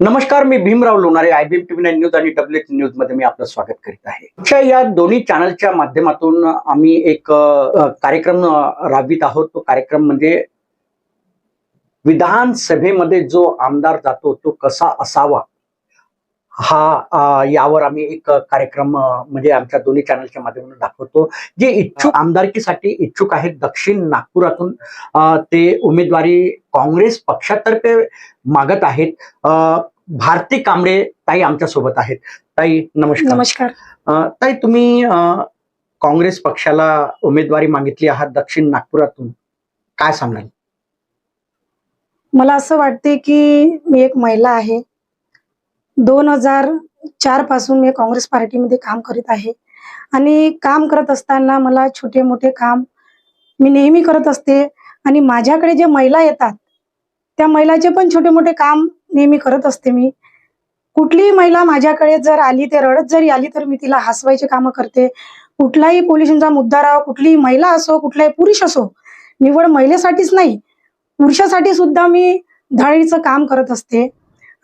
नमस्कार मी Bhimrao Lonare I B TV nine news आणि W न्यूजमध्ये मी आपलं स्वागत करीत आहे. आमच्या या दोन्ही चॅनलच्या माध्यमातून आम्ही एक कार्यक्रम राबवित आहोत. तो कार्यक्रम म्हणजे विधानसभेमध्ये जो आमदार जातो तो कसा असावा? हा यावर आम्ही एक कार्यक्रम म्हणजे आमच्या दोन्ही चॅनलच्या माध्यमातून दाखवतो. जे इच्छुक आमदारकीसाठी इच्छुक आहेत दक्षिण नागपुरातून ते उमेदवारी काँग्रेस पक्षातर्फे मागत आहेत. भारती कांबळे ताई आमच्यासोबत आहेत. ताई नमस्कार. नमस्कार. ताई तुम्ही काँग्रेस पक्षाला उमेदवारी मागितली आहात दक्षिण नागपुरातून. काय सांगाल? मला असं वाटते की मी एक महिला आहे. दोन हजार चारपासून मी काँग्रेस पार्टीमध्ये काम करीत आहे. आणि काम करत असताना मला छोटे मोठे काम मी नेहमी करत असते आणि माझ्याकडे जे महिला येतात त्या महिलाचे पण छोटे मोठे काम नेहमी करत असते मी. कुठलीही महिला माझ्याकडे जर आली ते रडत जरी आली तर मी तिला हसवायचे कामं करते. कुठलाही पोलिसांचा मुद्दा राहो कुठलीही महिला असो कुठलाही पुरुष असो निवड महिलेसाठीच नाही. पुरुषासाठी सुद्धा मी धाडीचं काम करत असते.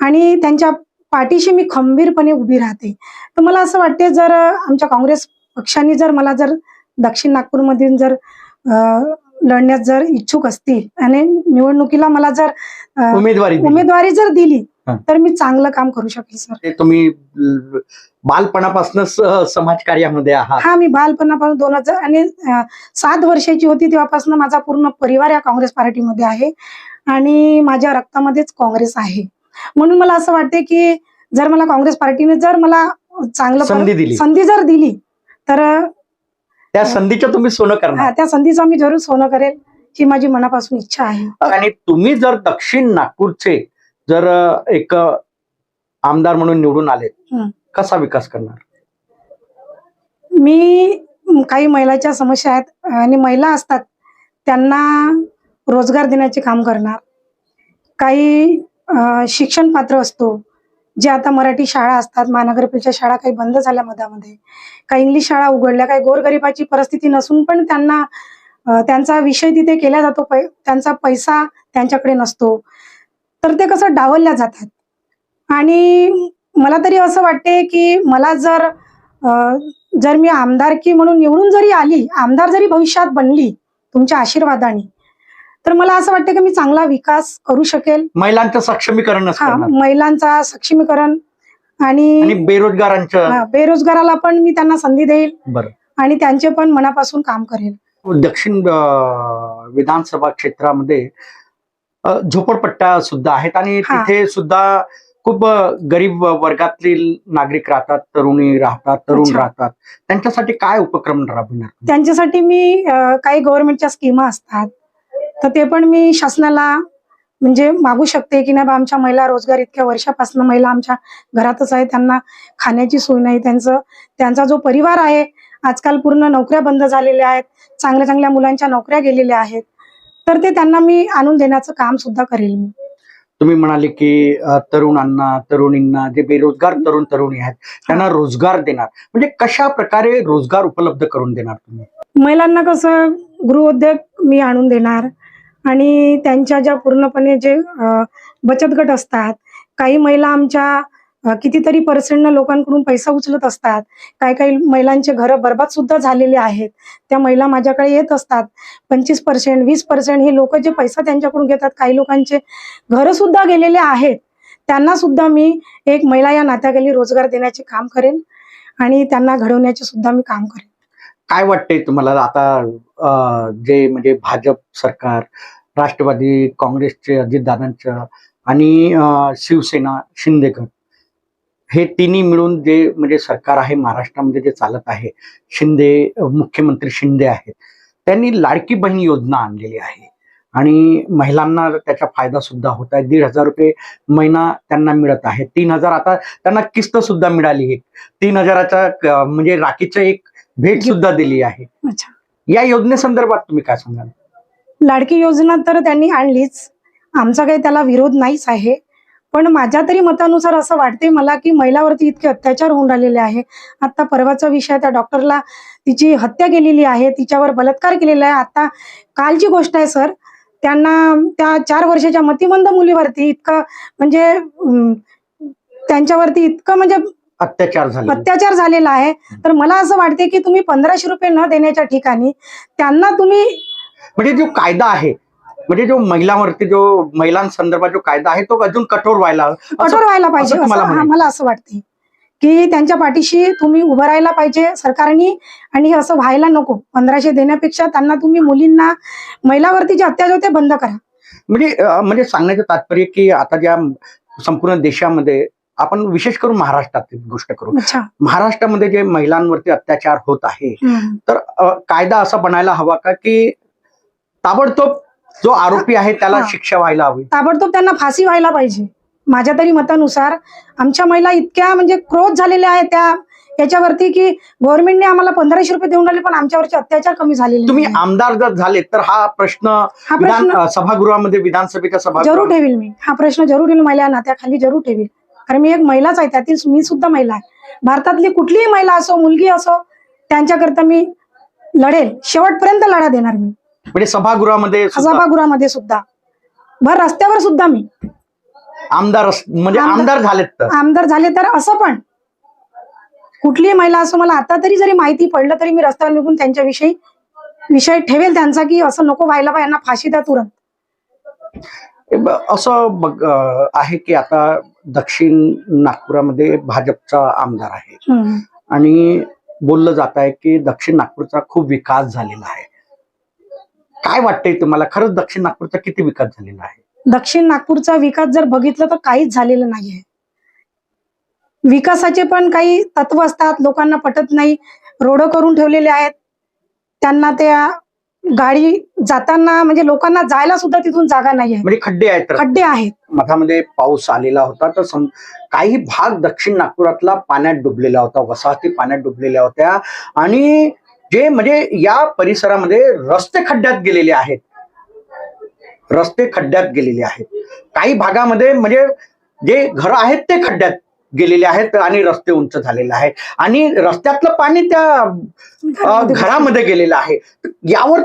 आणि त्यांच्या पाठीशी मी खंबीरपणे उभी राहते तर मला असं वाटते जर आमच्या काँग्रेस पक्षाने जर मला जर दक्षिण नागपूरमधून जर लढण्यात जर इच्छुक असतील आणि निवडणुकीला मला जर उमेदवारी. उमेदवारी जर दिली. तर मी चांगलं काम करू शकेल सर तुम्ही बालपणापासून समाजकार्यामध्ये आहात हा मी बालपणापासून दोन हजार आणि सात वर्षाची होती तेव्हापासून माझा पूर्ण परिवार या काँग्रेस पार्टीमध्ये आहे आणि माझ्या रक्तामध्येच काँग्रेस आहे म्हणून मला असं वाटते की जर मला काँग्रेस पार्टीने जर मला चांगलं संधी दिली. संधी जर दिली तर त्या संधीचं तुम्ही सोनं हा, करणार त्या संधीचा मी जरूर सोनं करेल ही माझी मनापासून इच्छा आहे. आणि तुम्ही जर दक्षिण नागपूरचे जर एक आमदार म्हणून निवडून आले. कसा विकास करणार? मी काही महिलाच्या समस्या आहेत आणि महिला असतात त्यांना रोजगार देण्याचे काम करणार. काही शिक्षण पात्र असतो. जे आता मराठी शाळा असतात महानगरपालिका शाळा काही बंद झाल्या मधामध्ये. काही इंग्लिश शाळा उघडल्या काही गोरगरिबाची परिस्थिती नसून पण त्यांना त्यांचा विषय तिथे केला जातो पै त्यांचा पैसा त्यांच्याकडे नसतो. तर ते कसं डावलल्या जातात. आणि मला तरी असं वाटते की मला जर जर मी आमदारकी म्हणून निवडून जरी आली आमदार जरी भविष्यात बनली तुमच्या आशीर्वादाने तर मला असं वाटतं की मी चांगला विकास करू शकेल. महिलांचं सक्षमीकरणच हा महिलांचा सक्षमीकरण आणि आणि बेरोजगारांचं हा, बेरोजगाराला पण मी त्यांना संधी देईल. बरं. आणि त्यांचे पण मनापासून काम करेल. दक्षिण विधानसभा क्षेत्रामध्ये झोपडपट्ट्या सुद्धा आहेत आणि. तिथे सुद्धा खूप गरीब वर्गातील नागरिक राहतात तरुणी राहतात तरुण. राहतात. त्यांच्यासाठी काय उपक्रम राबविणार? त्यांच्यासाठी मी काही गव्हर्नमेंटच्या स्कीमा असतात. तर ते पण मी शासनाला म्हणजे मागू शकते की नाही बा आमच्या महिला रोजगार इतक्या वर्षापासून महिला आमच्या घरातच आहे त्यांना खाण्याची सोय नाही त्यांचं त्यांचा जो परिवार आहे आजकाल पूर्ण नोकऱ्या बंद झालेल्या आहेत चांगल्या चांगल्या मुलांच्या नोकऱ्या गेलेल्या आहेत तर ते त्यांना मी आणून देण्याचं काम सुद्धा करेल मी. तुम्ही म्हणाले की तरुणांना तरुणींना जे बेरोजगार तरुण तरुणी आहेत त्यांना रोजगार देणार. म्हणजे कशा प्रकारे रोजगार उपलब्ध करून देणार तुम्ही? महिलांना कसं गृहोद्योग मी आणून देणार आणि त्यांच्या ज्या पूर्णपणे जे बचत गट असतात काही महिला आमच्या कितीतरी पर्सेंटनं लोकांकडून पैसा उचलत असतात. काही काही महिलांचे घरं बर्बाद सुद्धा झालेले आहेत. त्या महिला माझ्याकडे येत असतात. पंचवीस पर्सेंट वीस पर्सेंट हे लोक जे पैसा त्यांच्याकडून घेतात काही लोकांचे घरं सुद्धा गेलेले आहेत. त्यांना सुद्धा मी एक महिला या नात्याखाली रोजगार देण्याचे काम करेन आणि त्यांना घडवण्याचे सुद्धा मी काम करेन. काय वाटते तुम्हाला? आता जे म्हणजे भाजप सरकार राष्ट्रवादी काँग्रेसचे अजितदादांचं आणि शिवसेना शिंदेगड हे तिन्ही मिळून जे म्हणजे सरकार आहे महाराष्ट्रामध्ये जे चालत आहे शिंदे मुख्यमंत्री शिंदे आहेत त्यांनी लाडकी बहीण योजना आणलेली आहे. आणि महिलांना त्याचा फायदा सुद्धा होत आहे. दीड हजार रुपये महिना त्यांना मिळत आहे. तीन हजार आता त्यांना किस्त सुद्धा मिळाली. आहे तीन हजाराचा म्हणजे राखीचं एक भेट सुद्धा दिली आहे. अच्छा. या योजनेसंदर्भात तुम्ही काय सांगाल? लाडकी योजना तर त्यांनी आणलीच. आमचा काही त्याला विरोध नाहीच आहे. पण माझ्या तरी मतानुसार असं वाटते मला की महिलावरती इतके अत्याचार होऊन राहिलेले आहे. आता परवाचा विषय त्या डॉक्टरला तिची हत्या केलेली आहे तिच्यावर बलात्कार केलेला आहे. आता कालची गोष्ट आहे सर. त्यांना त्या चार वर्षाच्या मतिमंद मुलीवरती इतकं म्हणजे त्यांच्यावरती इतकं म्हणजे अत्याचार झाले. अत्याचार झालेला आहे. तर मला असं वाटते की तुम्ही पंधराशे रुपये न देण्याच्या ठिकाणी त्यांना तुम्ही म्हणजे जो कायदा आहे म्हणजे जो महिलांवरती जो महिलांसंदर्भात जो कायदा आहे तो अजून कठोर व्हायला कठोर व्हायला पाहिजे. मला असं वाटते की त्यांच्या पाठीशी तुम्ही उभं राहायला पाहिजे सरकारनी आणि असं व्हायला नको. पंधराशे देण्यापेक्षा त्यांना तुम्ही मुलींना महिलावरती जे अत्याचार होते बंद करा. म्हणजे म्हणजे सांगण्याचं तात्पर्य की आता ज्या संपूर्ण देशामध्ये आपण विशेष करून महाराष्ट्रात गोष्ट करू. अच्छा. महाराष्ट्रामध्ये जे महिलांवरती अत्याचार होत आहे. तर कायदा असा बनायला हवा का की ताबडतोब जो आरोपी आहे त्याला. शिक्षा व्हायला हवी? ताबडतोब त्यांना फाशी व्हायला पाहिजे. माझ्या तरी मतानुसार आमच्या महिला इतक्या म्हणजे क्रोध झालेल्या आहेत त्या याच्यावरती की गव्हर्नमेंटने आम्हाला पंधराशे रुपये देऊन राहिले पण आमच्यावरचे अत्याचार कमी झालेले तुम्ही. आमदार जर झाले तर हा प्रश्न सभागृहामध्ये विधानसभेच्या जरूर सभागृहात ठेवील मी. हा प्रश्न जरूर ठेवील महिला नात्याखाली जरूर ठेवील. कारण मी एक महिलाच आहे त्यातील मी सुद्धा महिला आहे. भारतातली कुठलीही महिला असो मुलगी असो त्यांच्याकरता मी लढेल. शेवटपर्यंत लढा देणार मी. म्हणजे सभागृहामध्ये सभागृहामध्ये सुद्धा. भर रस्त्यावर सुद्धा मी. आमदार म्हणजे आमदार- तर? आमदार झाले तर असं पण. कुठलीही महिला असो मला आता तरी जरी माहिती पडलं तरी मी रस्त्यावर निघून त्यांच्याविषयी विषय ठेवेल त्यांचा की असं नको व्हायला पाहिजे यांना फाशी द्या तुरंत. असं आहे की आता दक्षिण नागपुरामध्ये भाजपचा आमदार आहे. आणि बोललं जात आहे की दक्षिण नागपूरचा खूप विकास झालेला आहे. काय वाटतंय तुम्हाला? खरंच दक्षिण नागपूरचा किती विकास झालेला आहे? दक्षिण नागपूरचा विकास जर बघितलं तर काहीच झालेलं नाहीये. विकासाचे पण काही तत्व असतात लोकांना पटत नाही. रोड करून ठेवलेले आहेत. त्यांना त्या गाडी जाताना म्हणजे लोकांना जायला सुद्धा तिथून जागा नाही आहे म्हणजे खड्डे आहेत तर. खड्डे आहेत. मधामध्ये पाऊस आलेला होता तर सम- काही भाग दक्षिण नागपुरातला पाण्यात डुबलेला होता वसाहती पाण्यात डुबलेल्या होत्या. आणि जे म्हणजे या परिसरामध्ये रस्ते खड्ड्यात गेलेले आहेत. रस्ते खड्ड्यात गेलेले आहेत. काही भागामध्ये म्हणजे जे घर आहेत ते खड्ड्यात. गेलेले आहेत आणि रस्ते उंच झालेले आहेत. आणि रस्त्यातलं पाणी त्या घरामध्ये गेलेलं आहे. यावर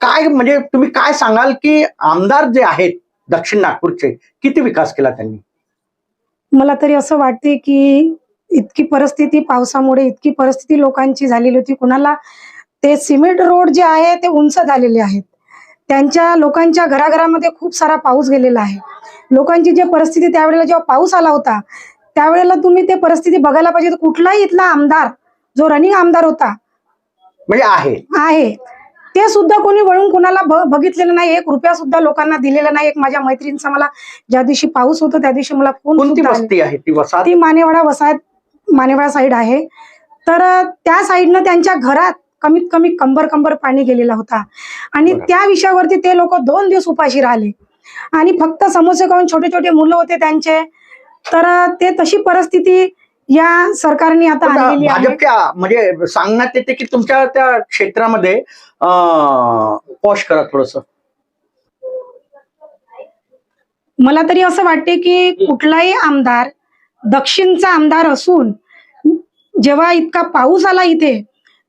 काय म्हणजे तुम्ही काय सांगाल की आमदार जे आहेत दक्षिण नागपूरचे किती विकास केला त्यांनी? मला तरी असं वाटते की इतकी परिस्थिती पावसामुळे इतकी परिस्थिती लोकांची झालेली होती. कुणाला ते सिमेंट रोड जे आहे ते उंच झालेले आहेत. त्यांच्या लोकांच्या घराघरामध्ये खूप सारा पाऊस गेलेला आहे. लोकांची जी परिस्थिती त्यावेळेला जेव्हा पाऊस आला होता त्यावेळेला तुम्ही ते परिस्थिती बघायला पाहिजे. कुठलाही इथला आमदार जो रनिंग आमदार होता. म्हणजे आहे. आहे. ते सुद्धा कोणी वळून कोणाला बघितलेलं नाही. एक रुपया सुद्धा लोकांना दिलेला नाही. एक माझ्या मैत्रिणीचा मला ज्या दिवशी पाऊस होतो त्या दिवशी मला फोन ती मानेवाडा वसाहत मानेवाडा साईड आहे. तर त्या साईडनं त्यांच्या घरात कमीत कमी कंबर कंबर पाणी गेलेला होता. आणि. त्या विषयावरती ते लोक दोन दिवस उपाशी राहिले. आणि फक्त समोसे खाऊन छोटे छोटे मुलं होते त्यांचे तर ते तशी परिस्थिती या सरकारने आता पण आणलेली आहे. भाजपच्या म्हणजे सांगण्यात येते की तुमच्या त्या क्षेत्रामध्ये पॉश करा थोडस. मला तरी असं वाटते की कुठलाही आमदार दक्षिणचा आमदार असून जेव्हा इतका पाऊस आला इथे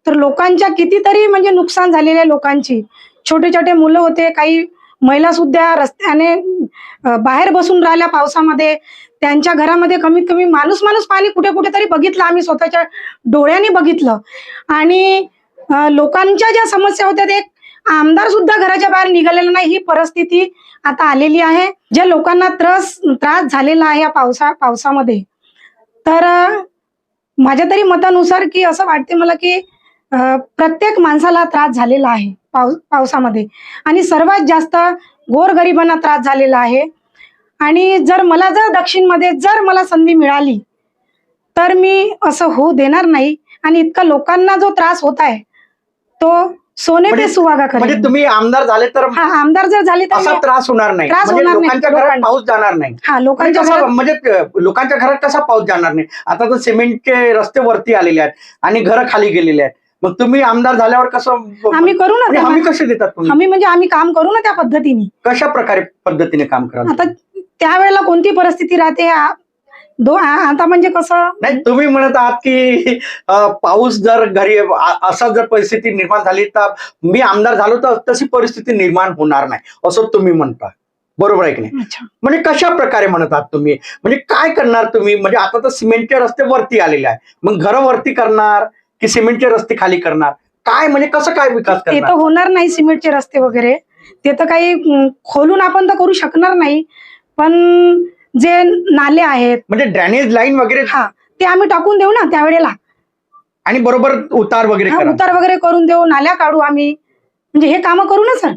तर लोकांच्या कितीतरी म्हणजे नुकसान झालेल्या लोकांची छोटे छोटे मुलं होते काही महिला सुद्धा रस्त्याने अं, बाहेर बसून राहिल्या पावसामध्ये त्यांच्या घरामध्ये कमीत कमी माणूस माणूस पाणी कुठे कुठे तरी बघितलं आम्ही स्वतःच्या डोळ्याने बघितलं. आणि लोकांच्या ज्या समस्या होत्या ते आमदार सुद्धा घराच्या बाहेर निघालेला नाही. ही परिस्थिती आता आलेली आहे. ज्या लोकांना त्रास त्रास झालेला आहे या पावसा पावसामध्ये. तर माझ्या तरी मतानुसार की असं वाटते मला की प्रत्येक माणसाला त्रास झालेला आहे पाव पावसामध्ये. आणि सर्वात जास्त गोरगरिबांना त्रास झालेला आहे. आणि जर मला जर दक्षिणमध्ये जर मला संधी मिळाली तर मी असं होऊ देणार नाही. आणि इतका लोकांना जो त्रास होत आहे तो सोने पे म्हणजे- सुवागा म्हणजे करेल तुम्ही आमदार झाले तर हा आमदार जर झाले तर असा त्रास होणार नाही. त्रास म्हणजे होणार नाही लोकांच्या घरात लोकांना. पाऊस जाणार नाही. हा म्हणजे लोकांच्या म्हणजे लोकांच्या घरात कसा पाऊस जाणार नाही? आता तर सिमेंटचे रस्ते वरती आलेले आहेत आणि घरं खाली गेलेले आहेत. मग तुम्ही आमदार झाल्यावर कसं आम्ही करू ना म्हणजे हमी कसे देतात आम्ही म्हणजे आम्ही काम करू ना त्या पद्धतीने. कशा प्रकारे पद्धतीने काम कराल? आता त्यावेळेला कोणती परिस्थिती राहते? आ- दो आ- आता म्हणजे कसं? नाही तुम्ही म्हणत आहात की अं, पाऊस जर घरी आ- असा जर परिस्थिती निर्माण झाली तर मी आमदार झालो तर तशी परिस्थिती निर्माण होणार नाही असं तुम्ही म्हणता. बरोबर आहे की नाही? अच्छा. म्हणजे कशा प्रकारे म्हणत आहात तुम्ही? म्हणजे काय करणार तुम्ही? म्हणजे आता तर सिमेंटचे रस्ते वरती आलेले आहे मग घरं वरती करणार की सिमेंटचे रस्ते खाली करणार? काय म्हणजे कसं काय विकास ते तर करणार होणार नाही सिमेंटचे रस्ते वगैरे. ते तर काही अं, खोलून आपण तर करू शकणार नाही. पण जे नाले आहेत म्हणजे ड्रेनेज लाईन वगैरे हा ते आम्ही टाकून देऊ ना त्यावेळेला. आणि बरोबर उतार वगैरे हा, करा. उतार वगैरे करून देऊ नाल्या काढू आम्ही. म्हणजे हे कामं करू ना सर.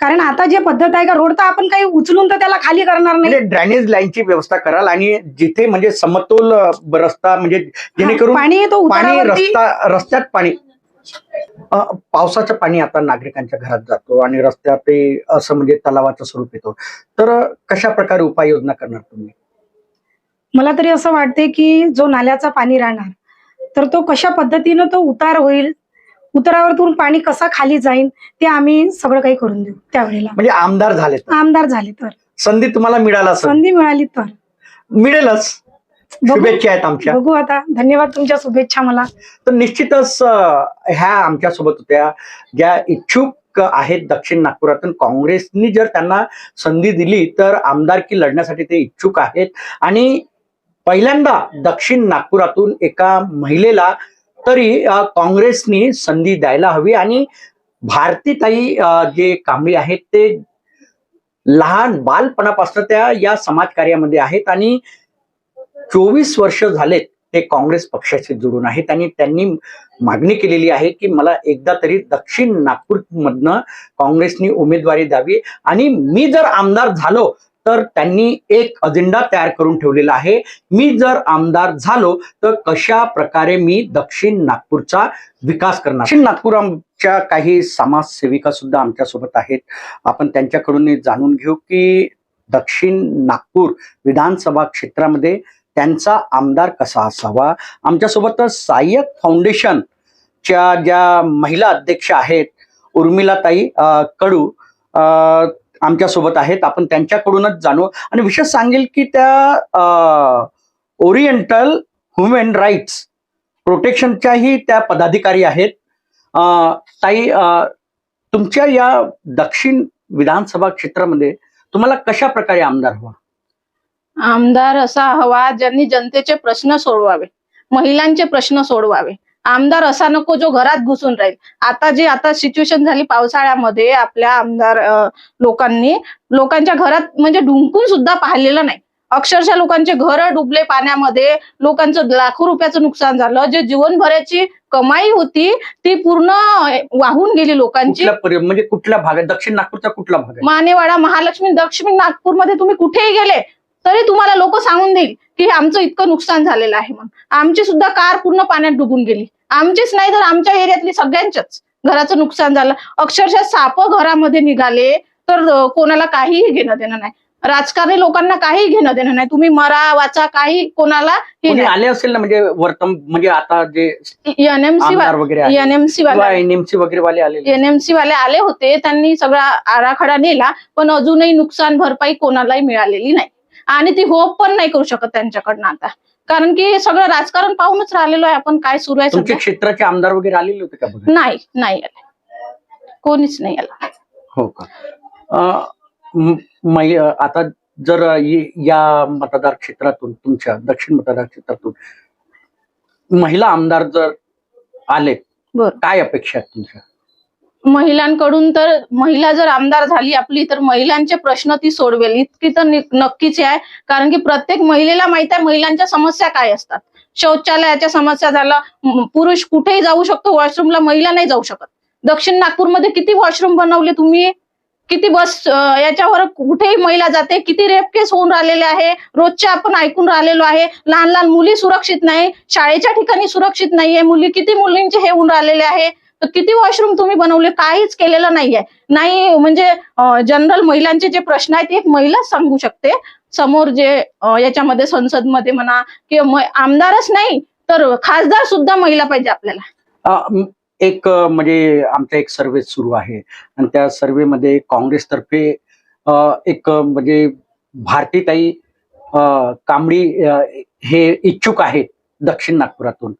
कारण आता जे पद्धत आहे का रोड तर आपण काही उचलून तर त्याला खाली करणार नाही. म्हणजे ड्रेनेज लाईनची व्यवस्था कराल आणि जिथे म्हणजे समतोल अ, रस्ता म्हणजे जेणेकरून पाणी तो पाणी उतारावरती रस्ता रस्त्यात पाणी पावसाचं पाणी आता नागरिकांच्या घरात जातो आणि रस्त्यात असं म्हणजे तलावाचं स्वरूप येतो. तर कशा प्रकारे उपाययोजना करणार तुम्ही? मला तरी असं वाटते की जो नाल्याचा पाणी राहणार तर तो कशा पद्धतीनं तो उतार होईल उतारावरतून पाणी कसा खाली जाईल ते आम्ही सगळं काही करून देऊ त्यावेळेला. म्हणजे आमदार झाले आमदार झाले तर. संधी तुम्हाला मिळाला संधी मिळाली तर. मिळेलच. शुभेच्छा आहेत आमच्या. बघू आता. धन्यवाद तुमच्या शुभेच्छा मला. तर निश्चितच ह्या आमच्यासोबत होत्या. ज्या इच्छुक आहेत दक्षिण नागपुरातून काँग्रेसनी जर त्यांना संधी दिली तर आमदारकी लढण्यासाठी ते इच्छुक आहेत. आणि पहिल्यांदा दक्षिण नागपुरातून एका महिलेला तरी काँग्रेसनी संधी द्यायला हवी. आणि भारतीताई जे कांबळी आहेत ते लहान बालपणापासून त्या या समाजकार्यामध्ये आहेत. आणि चोवीस वर्ष झालेत ते काँग्रेस पक्षाशी जुळून आहेत आणि त्यांनी मागणी केलेली आहे की मला एकदा तरी दक्षिण नागपूरमधनं काँग्रेसनी उमेदवारी द्यावी. आणि मी जर आमदार झालो तर त्यांनी एक अजेंडा तयार करून ठेवलेला आहे. मी जर आमदार झालो तर कशा प्रकारे मी दक्षिण नागपूरचा विकास करणार? दक्षिण नागपूरच्या काही समाजसेविका सुद्धा आमच्यासोबत आहेत. आपण त्यांच्याकडून जाणून घेऊ की दक्षिण नागपूर विधानसभा क्षेत्रामध्ये त्यांचा आमदार कसा असावा? आमच्यासोबत सहाय्यक फाउंडेशनच्या ज्या महिला अध्यक्ष आहेत उर्मिलाताई कडू अ, आमच्यासोबत आहेत. आपण त्यांच्याकडूनच जाणू. आणि विशेष सांगेल की त्या ओरिएंटल ह्युमन राईट्स प्रोटेक्शनच्याही त्या पदाधिकारी आहेत. ताई तुमच्या या दक्षिण विधानसभा क्षेत्रामध्ये तुम्हाला कशा प्रकारे आमदार हवा? आमदार असा हवा ज्यांनी जनतेचे प्रश्न सोडवावे महिलांचे प्रश्न सोडवावे. आमदार असा नको जो घरात घुसून राहील. आता जी आता सिच्युएशन झाली पावसाळ्यामध्ये आपल्या आमदार लोकांनी लोकांच्या घरात म्हणजे ढुंकून सुद्धा पाहिलेलं नाही. अक्षरशः लोकांचे घर डुबले पाण्यामध्ये लोकांचं लाखो रुपयाचं नुकसान झालं. जे जीवनभराची कमाई होती ती पूर्ण वाहून गेली लोकांची. म्हणजे कुठल्या भागात? दक्षिण नागपूरचा कुठला भाग आहे? मानेवाडा महालक्ष्मी दक्षिण नागपूरमध्ये तुम्ही कुठेही गेले तरी तुम्हाला लोक सांगून देईल की हे आमचं इतकं नुकसान झालेलं आहे म्हणून. आमची सुद्धा कार पूर्ण पाण्यात डुबून गेली. आमचीच नाही तर आमच्या एरियातली सगळ्यांच्याच घराचं नुकसान झालं. अक्षरशः साप घरामध्ये निघाले तर कोणाला काहीही घेणं देणं नाही. राजकारणी लोकांना काही घेणं देणं नाही. तुम्ही मरा वाचा काही कोणाला हे कोणी आले असेल ना म्हणजे वर्तम म्हणजे आता जे एनएमसी वगैरे एनएमसी वाले एनएमसी वगैरे वाले आलेले. एनएमसी वाले आले होते त्यांनी सगळा आराखडा नेला पण अजूनही नुकसान भरपाई कोणालाही मिळालेली नाही. आणि ती होप पण नाही करू शकत त्यांच्याकडनं आता. कारण की सगळं राजकारण पाहूनच राहिलेलो आहे आपण काय सुरू आहे तुमच्या सध्या. क्षेत्राचे आमदार वगैरे आलेले होते का बघा? नाही नाही आले. कोणीच नाही आला. हो का? अं, म- मै- आता जर य- या मतदार क्षेत्रातून तुमच्या दक्षिण मतदार क्षेत्रातून महिला आमदार जर आले बर. काय अपेक्षा आहेत तुमच्या? महिलांकडून तर महिला जर आमदार झाली आपली तर महिलांचे प्रश्न ती सोडवेल. इतकी तर नक्कीच आहे. कारण की प्रत्येक महिलेला माहीत आहे महिलांच्या समस्या काय असतात. शौचालयाच्या समस्या झाला पुरुष कुठेही जाऊ शकतो वॉशरूमला महिला नाही जाऊ शकत. दक्षिण नागपूरमध्ये किती वॉशरूम बनवले तुम्ही? किती बस याच्यावर कुठेही महिला जाते? किती रेप केस होऊन राहिलेले आहे? रोजच्या आपण ऐकून राहिलेलो आहे. लहान लहान मुली सुरक्षित नाही. शाळेच्या ठिकाणी सुरक्षित नाहीये. मुली किती मुलींचे हे होऊन राहिलेले आहे? तर किती वॉशरूम तुम्ही बनवले? काहीच केलेलं नाहीये. नाही म्हणजे जनरल महिलांचे जे प्रश्न आहेत ते एक महिला सांगू शकते. समोर जे याच्यामध्ये संसदमध्ये म्हणा किंवा आमदारच नाही तर खासदार सुद्धा महिला पाहिजे आपल्याला. एक म्हणजे आमचा एक सर्वे सुरू आहे. आणि त्या सर्वेमध्ये काँग्रेसतर्फे एक म्हणजे भारतीताई कांबळी हे इच्छुक आहेत दक्षिण नागपुरातून.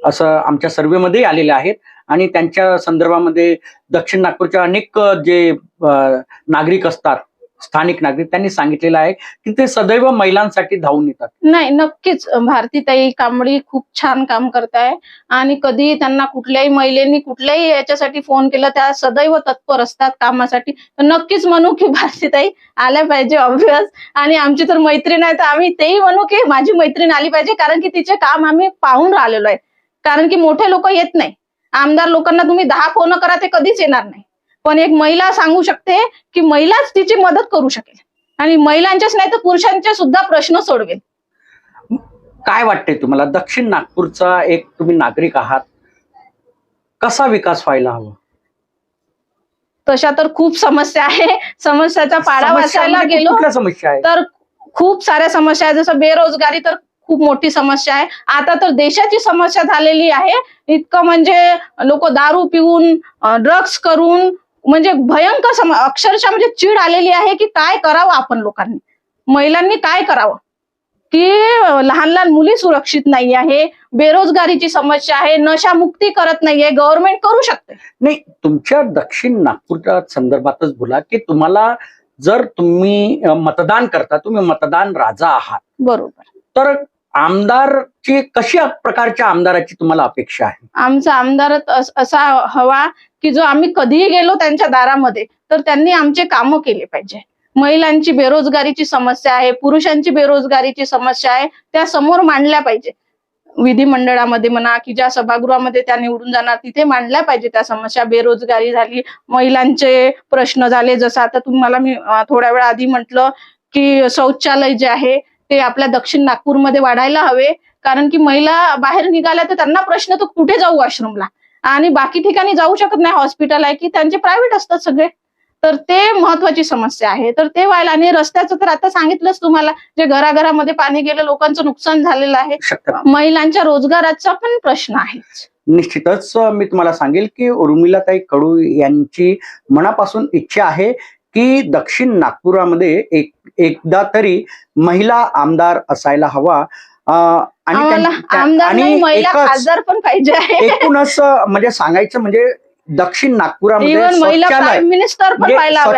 असं आमच्या सर्वेमध्ये आलेले आहेत. आणि त्यांच्या संदर्भामध्ये दक्षिण नागपूरच्या अनेक जे नागरिक असतात स्थानिक नागरिक त्यांनी सांगितलेलं आहे की ते सदैव महिलांसाठी धावून येतात. नाही नक्कीच. भारतीताई कांबळी खूप छान काम करताय आणि कधी त्यांना कुठल्याही महिलेनी कुठल्याही याच्यासाठी फोन केला त्या सदैव तत्पर असतात कामासाठी. तर नक्कीच म्हणू की भारतीताई आल्या पाहिजे ऑब्विस आणि आमची तर मैत्रीण आहे तर आम्ही तेही म्हणू की माझी मैत्रीण आली पाहिजे कारण की तिचे काम आम्ही पाहून राहिलेलो आहे. कारण की मोठे लोक येत नाही. आमदार लोकांना तुम्ही दहा फोन करा ते कधीच येणार नाही. पण एक महिला सांगू शकते की महिलाच तिची मदत करू शकेल. आणि महिलांच्याच नाही तर पुरुषांचे सुद्धा प्रश्न सोडवेल. काय वाटतंय तुम्हाला? दक्षिण नागपूरचा एक तुम्ही नागरिक आहात. कसा विकास व्हायला हवा? तशा तर खूप समस्या आहे. समस्याचा पाडा समस्या वाचायला म्हणजे गेलो कुठल्या समस्या आहेत? तर खूप साऱ्या समस्या आहेत. जसं बेरोजगारी तर खूप मोठी समस्या आहे. आता तर देशाची समस्या झालेली आहे. इतकं म्हणजे लोक दारू पिऊन ड्रग्स करून म्हणजे भयंकर सम अक्षरशः म्हणजे चीड आलेली आहे की काय करावं आपण लोकांनी? महिलांनी काय करावं? की लहान लहान मुली सुरक्षित नाही आहे बेरोजगारीची समस्या आहे नशामुक्ती करत नाहीये गव्हर्नमेंट करू शकते. नाही तुमच्या दक्षिण नागपूरच्या संदर्भातच बोला की तुम्हाला जर तुम्ही मतदान करता तुम्ही मतदान राजा आहात. बरोबर. तर आमदारची कशा प्रकारच्या आमदाराची तुम्हाला अपेक्षा आहे? आमचा आमदार असा हवा की जो आम्ही कधीही गेलो त्यांच्या दारामध्ये तर त्यांनी आमचे कामं केले पाहिजे. महिलांची बेरोजगारीची समस्या आहे पुरुषांची बेरोजगारीची समस्या आहे त्या समोर मांडल्या पाहिजे. विधिमंडळामध्ये म्हणा की ज्या सभागृहामध्ये त्या निवडून जाणार तिथे मांडल्या पाहिजे त्या समस्या. बेरोजगारी झाली महिलांचे प्रश्न झाले. जसं आता तुम्हाला मी थोड्या वेळा आधी म्हटलं की शौचालय जे आहे ते आपल्या दक्षिण नागपूरमध्ये वाढायला हवे. कारण की महिला बाहेर निघाल्या तर त्यांना प्रश्न तर कुठे जाऊ वॉशरूमला? आणि बाकी ठिकाणी जाऊ शकत नाही हॉस्पिटल आहे की त्यांचे प्रायव्हेट असतात सगळे. तर ते महत्वाची समस्या आहे. तर ते व्हायला आणि रस्त्याचं तर आता सांगितलंच तुम्हाला जे घराघरामध्ये पाणी गेलं लोकांचं नुकसान झालेलं आहे. महिलांच्या रोजगाराचा पण प्रश्न आहे निश्चितच मी तुम्हाला सांगेल की उर्मिलाताई कडू यांची मनापासून इच्छा आहे की दक्षिण नागपुरामध्ये एक एकदा तरी महिला आमदार असायला हवा. आणि एकूणच म्हणजे सांगायचं म्हणजे दक्षिण नागपुरामध्ये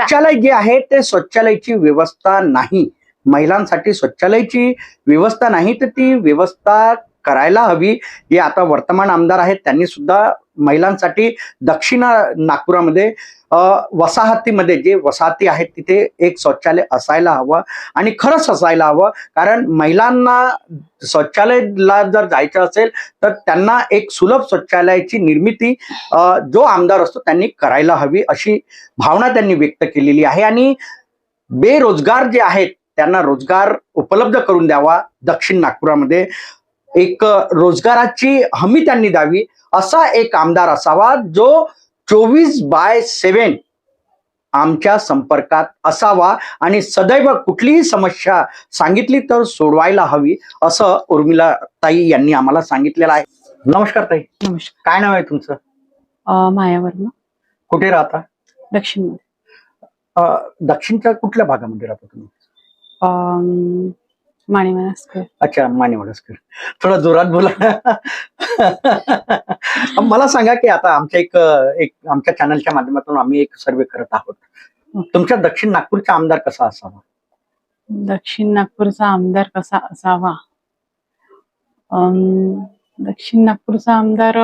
शौचालय जे आहे ते शौचालयाची व्यवस्था नाही. महिलांसाठी शौचालयाची व्यवस्था नाही तर ती व्यवस्था करायला हवी. जे आता वर्तमान आमदार आहेत त्यांनी सुद्धा महिलांसाठी दक्षिण नागपुरामध्ये वसाहतीमध्ये जे वसाहती आहेत तिथे एक शौचालय असायला हवं आणि खरंच असायला हवं. कारण महिलांना शौचालयाला जर जायचं असेल तर त्यांना एक सुलभ शौचालयाची निर्मिती जो आमदार असतो त्यांनी करायला हवी अशी भावना त्यांनी व्यक्त केलेली आहे. आणि बेरोजगार जे आहेत त्यांना रोजगार उपलब्ध करून द्यावा दक्षिण नागपुरामध्ये. एक रोजगाराची हमी त्यांनी द्यावी असा एक आमदार असावा जो चोवीस बाय सेवन आमच्या संपर्कात असावा आणि सदैव कुठलीही समस्या सांगितली तर सोडवायला हवी असं उर्मिला ताई यांनी आम्हाला सांगितलेलं आहे. नमस्कार ताई. नमस्कार. काय नाव आहे तुमचं? अ, माया वर्मा. कुठे राहता? दक्षिण अ, दक्षिणच्या कुठल्या भागामध्ये राहता तुम्ही? माणिमास्कर अच्छा मानेवडसकर थोडा जोरात बोला. मला सांगा की आता आमच्या एक एक आमच्या चॅनलच्या माध्यमातून आम्ही एक सर्वे करत आहोत. तुमच्या दक्षिण नागपूरचा आमदार कसा असावा? दक्षिण नागपूरचा आमदार कसा असावा? दक्षिण नागपूरचा आमदार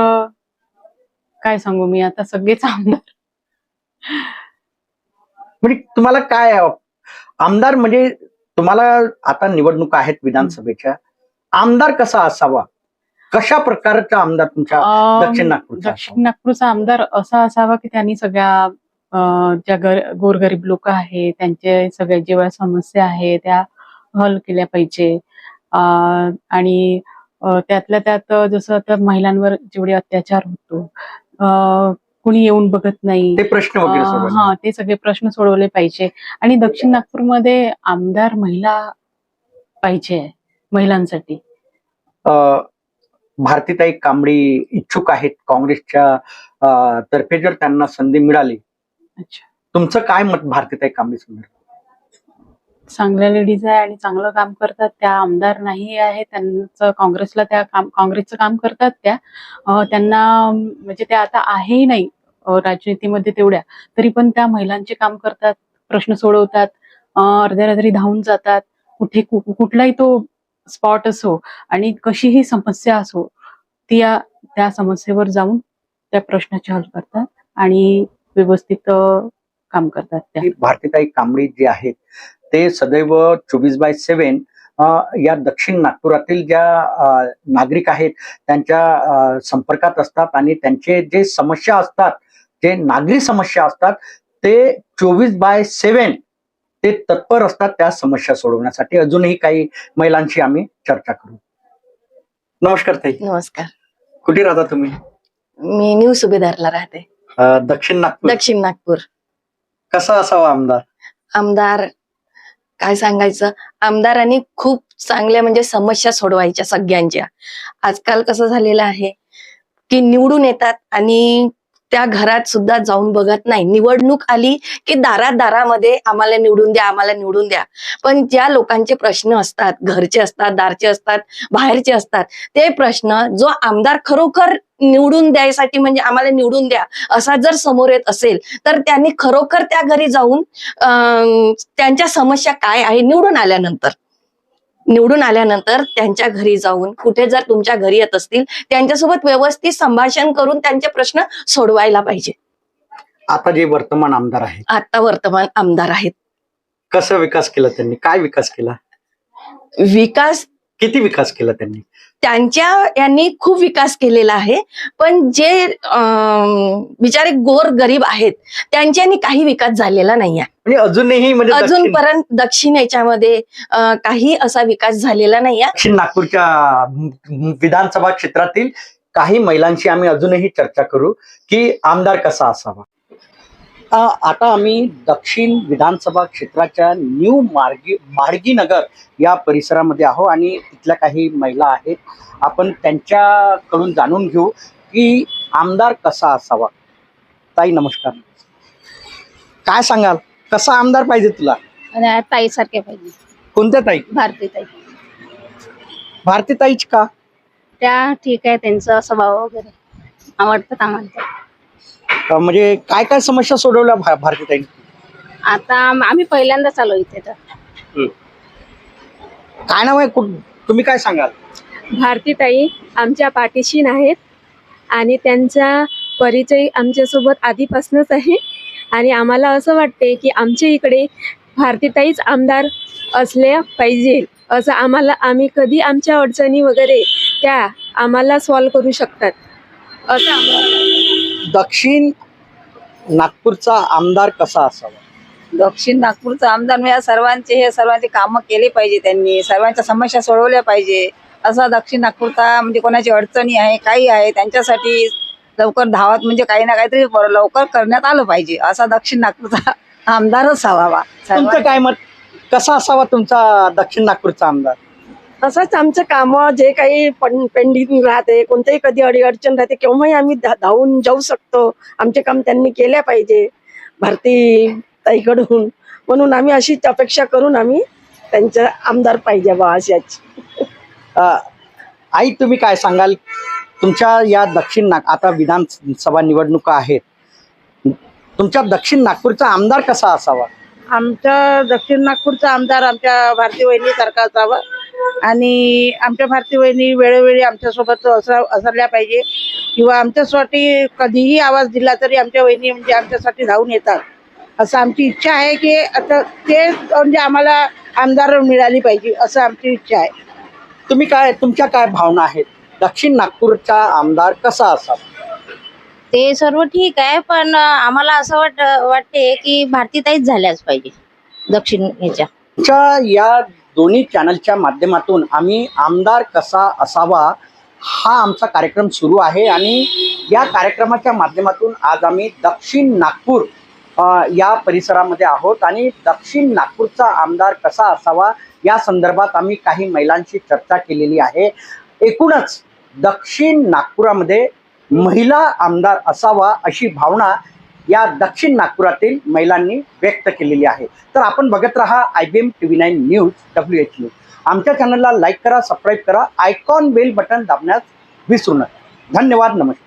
काय सांगू मी? आता सगळेच आमदार. म्हणजे तुम्हाला काय आमदार म्हणजे तुम्हाला आता निवडणुका आहेत विधानसभेच्या. आमदार कसा असावा? कशा प्रकारचा आमदार तुमच्या दक्षिण नागपूरचा दक्षिण नागपूरचा आमदार असा असावा की त्यांनी सगळ्या ज्या गर गोरगरीब लोक आहेत त्यांचे सगळ्या जेवढ्या समस्या आहेत त्या हल केल्या पाहिजे. आणि त्यातल्या त्यात जसं आता महिलांवर जेवढे अत्याचार होतो कुणी येऊन बघत नाही. ते प्रश्न वगैरे. हा ते सगळे प्रश्न सोडवले पाहिजे. आणि दक्षिण नागपूरमध्ये आमदार महिला पाहिजे महिलांसाठी. अ, भारतीताई कांबळी इच्छुक आहेत. काँग्रेसच्या अ, तर्फे जर त्यांना संधी मिळाली. अच्छा. तुमचं काय मत भारतीताई कांबळी संदर्भात चांगल्या लेडीज आहे आणि चांगलं काम करतात. त्या आमदार नाही आहे त्यांचं काँग्रेसला त्या काम काँग्रेसचं काम करतात त्या. त्यांना म्हणजे त्या आता आहेही नाही राजनीतीमध्ये तेवढ्या. तरी पण त्या महिलांचे काम करतात प्रश्न सोडवतात अर्ध्या रात्री धावून जातात. कुठे कुठलाही तो स्पॉट असो आणि कशीही समस्या असो ती त्या समस्येवर जाऊन त्या प्रश्नाचे हल करतात आणि व्यवस्थित काम करतात त्या. की भारतीताई कांबळी जे आहेत ते सदैव चोवीस बाय सेव्हन या दक्षिण नागपुरातील ज्या नागरिक आहेत त्यांच्या संपर्कात असतात आणि त्यांचे जे समस्या असतात जे नागरी समस्या असतात ते चोवीस बाय सेव्हन ते तत्पर असतात त्या समस्या सोडवण्यासाठी. अजूनही काही महिलांशी आम्ही चर्चा करू. नमस्कार ताई. नमस्कार. कुठे राहता तुम्ही? मी न्यू सुभेदारला राहते. दक्षिण नागपूर. दक्षिण नागपूर. कसा असावा आमदार? आमदार काय सांगायचं? आमदारांनी खूप चांगल्या म्हणजे समस्या सोडवायच्या सगळ्यांच्या. आजकाल कसं झालेलं आहे की निवडून येतात आणि त्या घरात सुद्धा जाऊन बघत नाही. निवडणूक आली की दारात दारामध्ये आम्हाला निवडून द्या आम्हाला निवडून द्या. पण ज्या लोकांचे प्रश्न असतात घरचे असतात दारचे असतात बाहेरचे असतात ते प्रश्न जो आमदार खरोखर निवडून द्यायसाठी म्हणजे आम्हाला निवडून द्या असा जर समोर येत असेल तर त्यांनी खरोखर त्या घरी जाऊन अं, त्यांच्या समस्या काय आहे निवडून आल्यानंतर. निवडून आल्यानंतर त्यांच्या घरी जाऊन कुठे जर तुमच्या घरी येत असतील त्यांच्यासोबत व्यवस्थित संभाषण करून त्यांचे प्रश्न सोडवायला पाहिजे. आता जे वर्तमान आमदार आहेत. आता वर्तमान आमदार आहेत. कसं विकास केला त्यांनी? काय विकास केला? विकास किती विकास केला त्यांनी? त्यांच्या यांनी खूप विकास केलेला आहे. पण जे बिचारे गोर गरीब आहेत त्यांच्यानी काही विकास झालेला नाही आहे म्हणजे अजूनही म्हणजे अजूनपर्यंत दक्षिण याच्यामध्ये काही असा विकास झालेला नाही आहे दक्षिण नागपूरच्या विधानसभा क्षेत्रातील काही महिलांशी आम्ही अजूनही चर्चा करू की आमदार कसा असावा? अ, आता आम्ही दक्षिण विधानसभा क्षेत्राच्या न्यू मार्गी मार्गी नगर या परिसरामध्ये आहो आणि तिथल्या काही महिला आहेत. आपण त्यांच्याकडून जाणून घेऊ की आमदार कसा असावा. ताई नमस्कार. काय सांगाल? कसा आमदार पाहिजे तुला? आणि ताईसारखे पाहिजे. कोणत्या ताई? भारती ताई. भारती ताईच का? त्या ठीक आहे त्यांचा स्वभाव वगैरे आवडतात आम्हाला. अ, म्हणजे काय काय समस्या सोडवल्या भा- भारतीताईंनी आता आम- आम्ही पहिल्यांदा चालू इथे तर. काय नाव आहे? कुठ- तुम्ही काय सांगाल? भारतीताई आमच्या पाठीशी नाहीत आणि त्यांचा परिचय आमच्यासोबत आधीपासूनच आहे. आणि आम्हाला असं वाटते की आमच्या इकडे भारतीताईच आमदार असल्या पाहिजे असं आम्हाला आम्ही कधी आमच्या अडचणी वगैरे त्या आम्हाला सॉल्व करू शकतात. असं आम्हाला दक्षिण नागपूरचा आमदार कसा असावा? दक्षिण नागपूरचा आमदार म्हणजे सर्वांचे हे सर्वांचे कामं केले पाहिजे त्यांनी सर्वांच्या समस्या सोडवल्या पाहिजे. असा दक्षिण नागपूरचा म्हणजे कोणाची अडचणी आहे काही आहे त्यांच्यासाठी लवकर धावत म्हणजे काही ना काहीतरी लवकर करण्यात आलं पाहिजे. असा दक्षिण नागपूरचा आमदारच हवा तुमचं काय मत? कसा असावा तुमचा दक्षिण नागपूरचा आमदार? तसंच आमचं काम जे काही पेंडिंग राहते कोणतेही कधी अडीअडचण राहते केव्हाही आम्ही धा- धावून जाऊ शकतो. आमचे काम त्यांनी केल्या पाहिजे भारती ताईकडून. म्हणून आम्ही अशीच अपेक्षा करून आम्ही त्यांचा आमदार पाहिजे बा अशाच आई तुम्ही काय सांगाल? तुमच्या या दक्षिण नाग आता विधानसभा निवडणुका आहेत. तुमच्या दक्षिण नागपूरचा आमदार कसा असावा? आमच्या दक्षिण नागपूरचा आमदार आमच्या भारती वहिनी सारखा असावा. आणि आमच्या भारती वहिनी वेळोवेळी आमच्यासोबत असा असल्या पाहिजे. किंवा आमच्यासाठी कधीही आवाज दिला तरी आमच्या वहिनी म्हणजे आमच्यासाठी धावून येतात. असं आमची इच्छा आहे की आता ते म्हणजे आम्हाला आमदार मिळाली पाहिजे असं आमची इच्छा आहे. तुम्ही काय तुमच्या काय भावना आहेत? दक्षिण नागपूरचा आमदार कसा असावा? ते सर्व ठीक आहे पण आम्हाला असं वाट वाटते की भारतीताईच झाल्याच पाहिजे दक्षिण ह्याच्या तुमच्या या दोन्ही चॅनलच्या माध्यमातून आम्ही आमदार कसा असावा हा आमचा कार्यक्रम सुरू आहे. आणि या कार्यक्रमाच्या माध्यमातून आज आम्ही दक्षिण नागपूर या परिसरामध्ये आहोत. आणि दक्षिण नागपूरचा आमदार कसा असावा या संदर्भात आम्ही काही महिलांशी चर्चा केलेली आहे. एकूणच दक्षिण नागपुरामध्ये महिला आमदार असावा अशी भावना या दक्षिण नागपुरातील महिलांनी व्यक्त केलेली आहे. तर आपण बघत राहा I B M T V nine news W H news. आमच्या चॅनलला लाईक करा सबस्क्राईब करा. आयकॉन बेल बटन दाबण्यास विसरू नका. धन्यवाद नमस्कार.